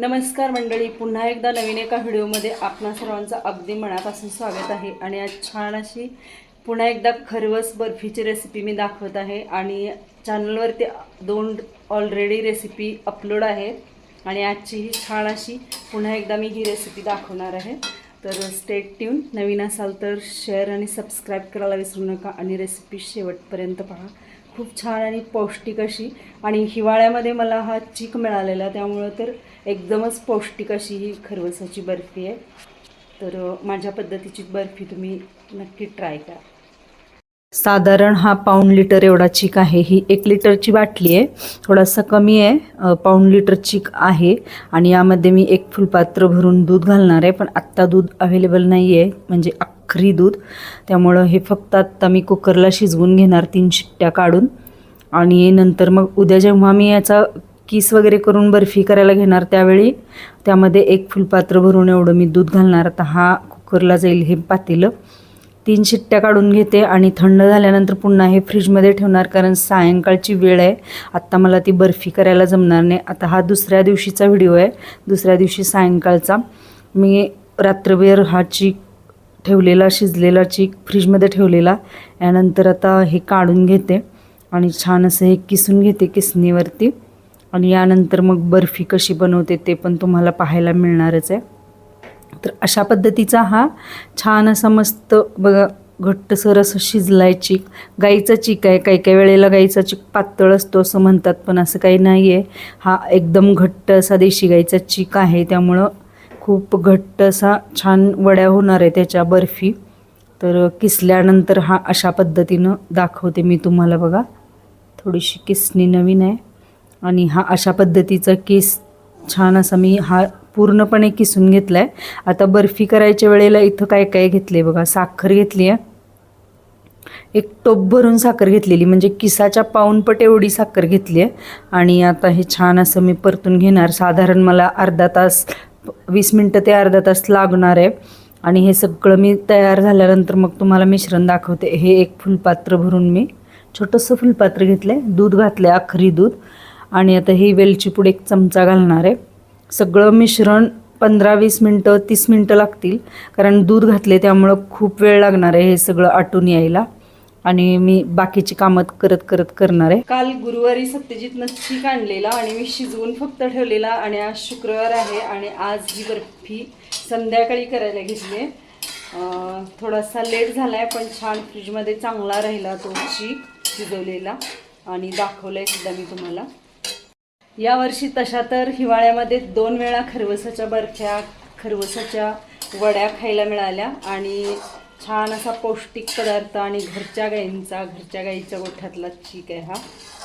नमस्कार मंडळी पुन्हा एकदा नवीन एका व्हिडिओमध्ये आपणा सर्वांचं अगदी मनापासून स्वागत आहे आणि आज छान अशी पुन्हा एकदा खरवस बर्फीची रेसिपी मी दाखवत आहे आणि चॅनलवरती दोन ऑलरेडी रेसिपी अपलोड आहेत आणि आजची ही छान अशी पुन्हा एकदा मी ही रेसिपी दाखवणार आहे. तर स्टेट ट्यून नवीन असाल तर शेअर आणि सबस्क्राईब करायला विसरू नका आणि रेसिपी शेवटपर्यंत पहा. खूप छान आणि पौष्टिक अशी. आणि हिवाळ्यामध्ये मला हा चीक मिळालेला त्यामुळं तर एकदमच पौष्टिक अशी ही खरवसाची बर्फी आहे. तर माझ्या पद्धतीची बर्फी तुम्ही नक्की ट्राय करा. साधारण हा पाऊण लिटर एवढा चीक आहे. ही एक लिटरची बाटली आहे. थोडासा कमी आहे. पाऊण लिटर चीक आहे. आणि यामध्ये मी एक फुलपात्र भरून दूध घालणार आहे पण आत्ता दूध अवेलेबल नाही आहे म्हणजे अख्खरी दूध. त्यामुळं हे फक्त आत्ता मी कुकरला शिजवून घेणार तीन शिट्ट्या काढून. आणि नंतर मग उद्या जेव्हा मी याचा किस वगैरे करून बर्फी करायला घेणार त्यावेळी त्यामध्ये एक फुलपात्र भरून एवढं मी दूध घालणार. आता हा कुकरला जाईल हे पातेलं. तीन शिट्ट्या काढून घेते आणि थंड झाल्यानंतर पुन्हा हे फ्रीजमध्ये ठेवणार कारण सायंकाळची वेळ आहे. आत्ता मला ती बर्फी करायला जमणार नाही. आता हा दुसऱ्या दिवशीचा व्हिडिओ आहे. दुसऱ्या दिवशी सायंकाळचा. मी रात्रभर हाची ठेवलेला शिजलेला चीक फ्रीजमध्ये ठेवलेला. यानंतर आता हे काढून घेते आणि छान असं हे किसून घेते किसणीवरती. आणि यानंतर मग बर्फी कशी बनवते ते पण तुम्हाला पाहायला मिळणारच आहे. तर अशा पद्धतीचा हा छान असा मस्त बघा घट्टसर असं शिजलाय चीक. गाईचा चीक आहे. काही काही वेळेला गाईचा चीक पातळ असतो असं म्हणतात पण असं काही नाही आहे हा एकदम घट्ट असा देशी गाईचा चीक आहे. त्यामुळं खूप घट्ट असा छान वड्या होणार आहे त्याच्या बर्फी. तर किसल्यानंतर हा अशा पद्धतीनं दाखवते मी तुम्हाला बघा. थोडीशी किसणी नवीन आहे. आणि हा अशा पद्धतीचा केस छान असा मी हा पूर्णपणे किसून घेतला आहे आता बर्फी करायच्या वेळेला इथं काय काय घेतले बघा. साखर घेतली आहे. एक टोप भरून साखर घेतलेली म्हणजे किसाच्या पाऊनपट एवढी साखर घेतली आहे. आणि आता हे छान असं मी परतून घेणार. साधारण मला अर्धा तास वीस मिनटं ते अर्धा तास लागणार आहे. आणि हे सगळं मी तयार झाल्यानंतर मग तुम्हाला मिश्रण दाखवते. हे एक फुलपात्र भरून मी छोटंसं फुलपात्र घेतलं आहे दूध घातलं आहे आखरी दूध. आणि आता ही वेलची पूड एक चमचा घालणार आहे. सगळं मिश्रण पंधरा वीस मिनटं तीस मिनटं लागतील. कारण दूध घातले त्यामुळं खूप वेळ लागणार आहे हे सगळं आटून यायला. आणि मी बाकीची कामं करत करत करणार आहे. काल गुरुवारी सत्यजित चीक आणलेला आणि मी शिजवून फक्त ठेवलेला आणि आज शुक्रवार आहे आणि आज ही बर्फी संध्याकाळी करायला घेतली आहे. थोडासा लेट झाला आहे पण छान फ्रीजमध्ये चांगला राहिला तो चीक शिजवलेला आणि दाखवलं आहे सुद्धा मी तुम्हाला. यावर्षी तशा तर हिवाळ्यामध्ये दोन वेळा खरवसाच्या बर्फ्या खरवसाच्या वड्या खायला मिळाल्या आणि छान असा पौष्टिक पदार्थ आणि घरच्या गाईंचा घरच्या गाईच्या गोठ्यातला चीक आहे हा.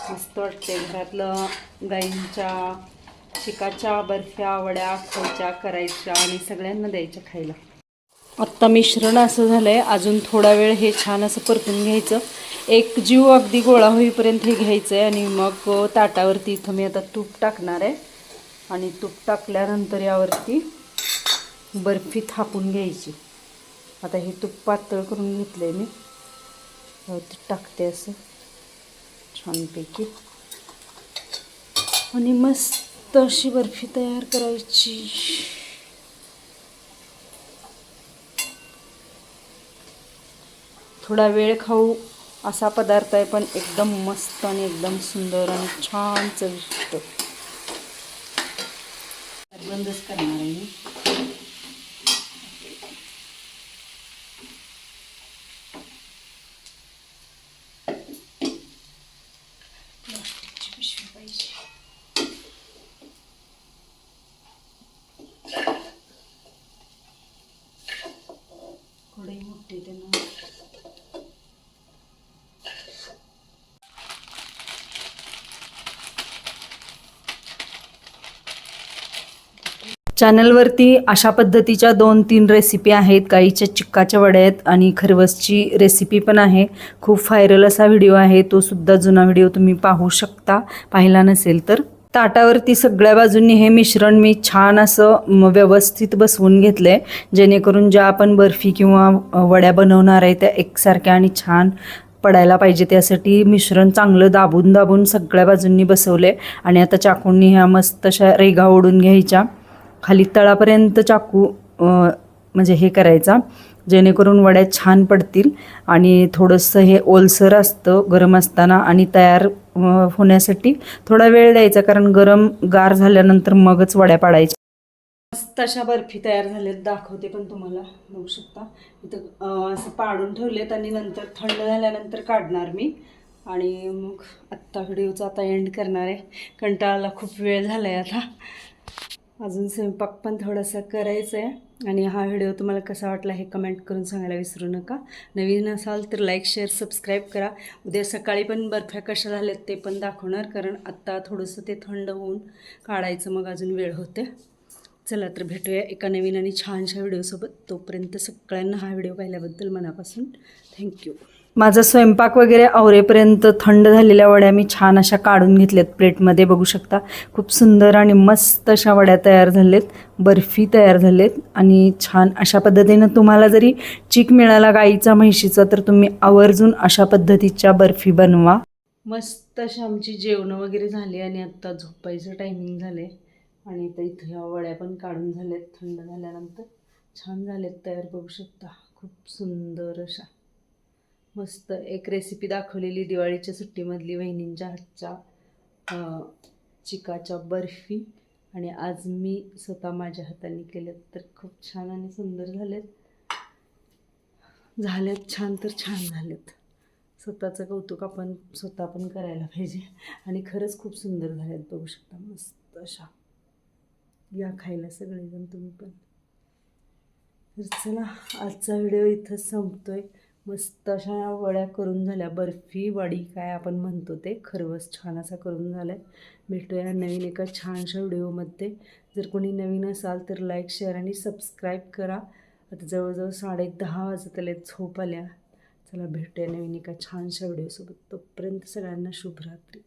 मस्त वाटते घरातलं गाईंच्या चिकाच्या बर्फ्या वड्या खायच्या करायच्या आणि सगळ्यांना द्यायच्या खायला. आत्ता मिश्रण असं झालं आहे अजून थोडा वेळ हे छान असं परतून घ्यायचं. एक जीव अगदी गोळा होईपर्यंत हे घ्यायचं आहे आणि मग ताटावरती इथं मी आता तूप टाकणार आहे. आणि तूप टाकल्यानंतर यावरती बर्फी थापून घ्यायची. आता हे तूप पातळ करून घेतलं आहे मी ते टाकते असं. छानपैकी. आणि मस्त अशी बर्फी तयार करायची. थोडा वेळ खाऊ असा पदार्थ आहे पण एकदम मस्त आणि एकदम सुंदर आणि छान चविष्ट. बंदच करणार आहे मी प्लास्टिकची पिशवी पाहिजे कढई त्यांना चॅनलवरती अशा पद्धतीच्या दोन तीन रेसिपी आहेत. गाईच्या चिक्काच्या वड्या आहेत आणि खरवसची रेसिपी पण आहे. खूप व्हायरल असा व्हिडिओ आहे. तो सुद्धा जुना व्हिडिओ तुम्ही पाहू शकता. पाहिला नसेल तर. ताटावरती सगळ्या बाजूंनी हे मिश्रण मी छान असं व्यवस्थित बसवून घेतलं आहे जेणेकरून ज्या आपण बर्फी किंवा वड्या बनवणार आहे त्या एकसारख्या आणि छान पडायला पाहिजे. त्यासाठी मिश्रण चांगलं दाबून दाबून सगळ्या बाजूंनी बसवले आणि आता चाकूंनी ह्या मस्त अशा रेगा ओढून घ्यायच्या. खाली तळापर्यंत चाकू म्हणजे हे करायचा. जेणेकरून वड्या छान पडतील. आणि थोडंसं हे ओलसर असतं गरम असताना आणि तयार होण्यासाठी थोडा वेळ द्यायचा कारण गरम गार झाल्यानंतर मगच वड्या पाडायच्या. मस्त अशा बर्फी तयार झाल्यात दाखवते पण तुम्हाला बघू शकता. इथं असं पाडून ठेवलेत आणि नंतर थंड झाल्यानंतर काढणार मी. आणि मग आत्ता व्हिडिओचा आता एंड करणार आहे. कंटाळाला खूप वेळ झाला आहे आता. अजून स्वयंपाक पण थोडासा करायचा आहे आणि हा व्हिडिओ तुम्हाला कसा वाटला हे कमेंट करून सांगायला विसरू नका. नवीन असाल तर लाईक शेअर सबस्क्राईब करा. उद्या सकाळी पण बर्फ्या कशा झाल्यात ते पण दाखवणार कारण आत्ता थोडंसं ते थंड होऊन काढायचं मग अजून वेळ होते. चला तर भेटूया एका नवीन आणि छानशा व्हिडिओसोबत तोपर्यंत सगळ्यांना हा व्हिडिओ पाहिल्याबद्दल मनापासून थँक्यू माझा स्वयंपाक वगैरे आवरेपर्यंत थंड झालेल्या वड्या मी छान अशा काढून घेतल्यात. प्लेटमध्ये बघू शकता. खूप सुंदर आणि मस्त अशा वड्या तयार झालेत बर्फी तयार झालेत आणि छान अशा पद्धतीनं तुम्हाला जरी चीक मिळाला गाईचा म्हैशीचा तर तुम्ही आवर्जून अशा पद्धतीच्या बर्फी बनवा. मस्त अशा आमची जेवणं वगैरे झाली आणि आत्ता झोपायचं टायमिंग झाले आणि आता इथं ह्या वड्या पण काढून झाल्यात. थंड झाल्यानंतर छान झालेत तयार बघू शकता. खूप सुंदर अशा. मस्त एक रेसिपी दाखवलेली दिवाळीच्या सुट्टीमधली वहिनींच्या हातच्या चिकाच्या बर्फी. आणि आज मी स्वतः माझ्या हाताने केल्यात. तर खूप छान आणि सुंदर झालेत. झाल्यात छान तर छान झालेत. स्वतःचं कौतुक आपण स्वतः पण करायला पाहिजे. आणि खरंच खूप सुंदर झाल्यात बघू शकता. मस्त अशा. या खायला सगळेजण तुम्ही पण. तर चला आजचा व्हिडिओ इथंच आहे मस्त अशा वड्या करून झाल्या. बर्फी वडी काय आपण म्हणतो ते. खरवस छान असा करून झाला आहे भेटूया नवीन एका छानशा व्हिडिओमध्ये. जर कोणी नवीन असाल तर लाईक शेअर आणि सबस्क्राईब करा. आता जवळजवळ साडे दहा वाजत आले झोप आल्या चला भेटूया नवीन एका छानशा व्हिडिओसोबत. तोपर्यंत सगळ्यांना शुभरात्री.